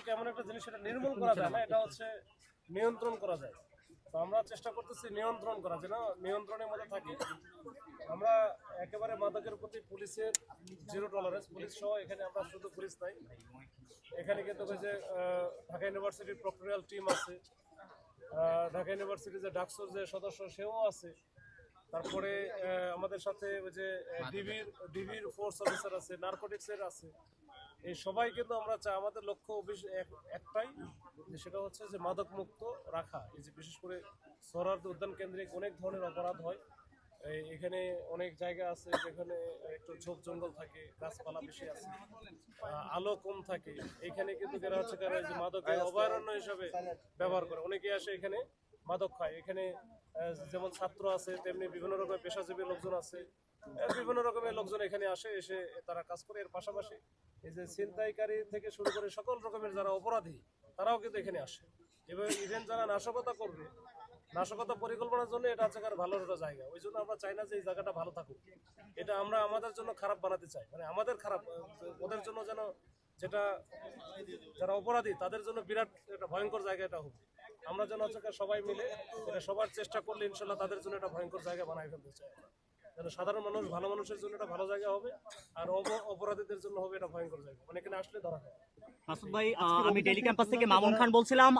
মাদক এমন একটা জিনিস এটা নির্মূল করা যায় না, এটা হচ্ছে নিয়ন্ত্রণ করা যায়। তো আমরা চেষ্টা করতেছি নিয়ন্ত্রণ করা, যেন নিয়ন্ত্রণের মধ্যে থাকি। আমরা একেবারে মাদকের প্রতি পুলিশের জিরো টলারেন্স পুলিশ সহ এখানে আমরা শুধু পুলিশ নাই। এখানে কিন্তু যে ঢাকা ইউনিভার্সিটির প্রক্টোরিয়াল টিম আছে। ঢাকা ইউনিভার্সিটির যে ডাকসুর যে সদস্য, সেও আছে। তারপরে আমাদের সাথে ওই যে ডিবির ডিবির ফোর্স অফিসার আছে নার্কোটিক্সের আছে। এই সবাই কিন্তু আমরা চাই, আমাদের লক্ষ্য একটাই সেটা হচ্ছে যে মাদক মুক্ত রাখা। এই যে বিশেষ করে সরার্দ উদ্যান কেন্দ্রিক অনেক ধরনের অপরাধ হয়। এখানে অনেক জায়গা আছে যেখানে একটু ঝোপ জঙ্গল থাকে, গাছপালা বেশি আছে আলো কম থাকে। এখানে কিন্তু যারা হচ্ছে কারণ যে মাদকের অভয়ারণ্য হিসাবে ব্যবহার করে। অনেকে আসে এখানে মাদক খায়। এখানে যেমন ছাত্র আছে, তেমনি বিভিন্ন রকমের পেশাজীবী লোকজন আছে। বিভিন্ন রকমের লোকজন এখানে আসে, এসে তারা কাজ করে। এর পাশাপাশি এই যে ছিনতাইকারী থেকে শুরু করে সকল রকমের যারা অপরাধী, তারাও কিন্তু এখানে আসে। এবং ইভেন যারা নাশকতা করবে, নাশকতা পরিকল্পনার জন্য এটা হচ্ছে ভালো একটা জায়গা। ওই জন্য আমরা চাই না যে এই জায়গাটা ভালো থাকুক। এটা আমরা আমাদের জন্য খারাপ বানাতে চাই। মানে আমাদের খারাপ, ওদের জন্য যেন যেটা যারা অপরাধী, তাদের জন্য বিরাট একটা ভয়ঙ্কর জায়গা এটা হোক। আমরা যেন হচ্ছে সবাই মিলে এটা সবার চেষ্টা করলে ইনশাল্লাহ তাদের জন্য একটা ভয়ঙ্কর জায়গা বানাই ফেলতে চাই। সাধারণ মানুষ, ভালো মানুষের জন্য এটা ভালো জায়গা হবে, আর অপ- অপরাধীদের জন্য হবে এটা ভয়ঙ্কর জায়গা। মানে এখানে আসলে ধরা হয় মাসুদ ভাই আমি ডেলি ক্যাম্পাস থেকে মামুন খান বলছিলাম।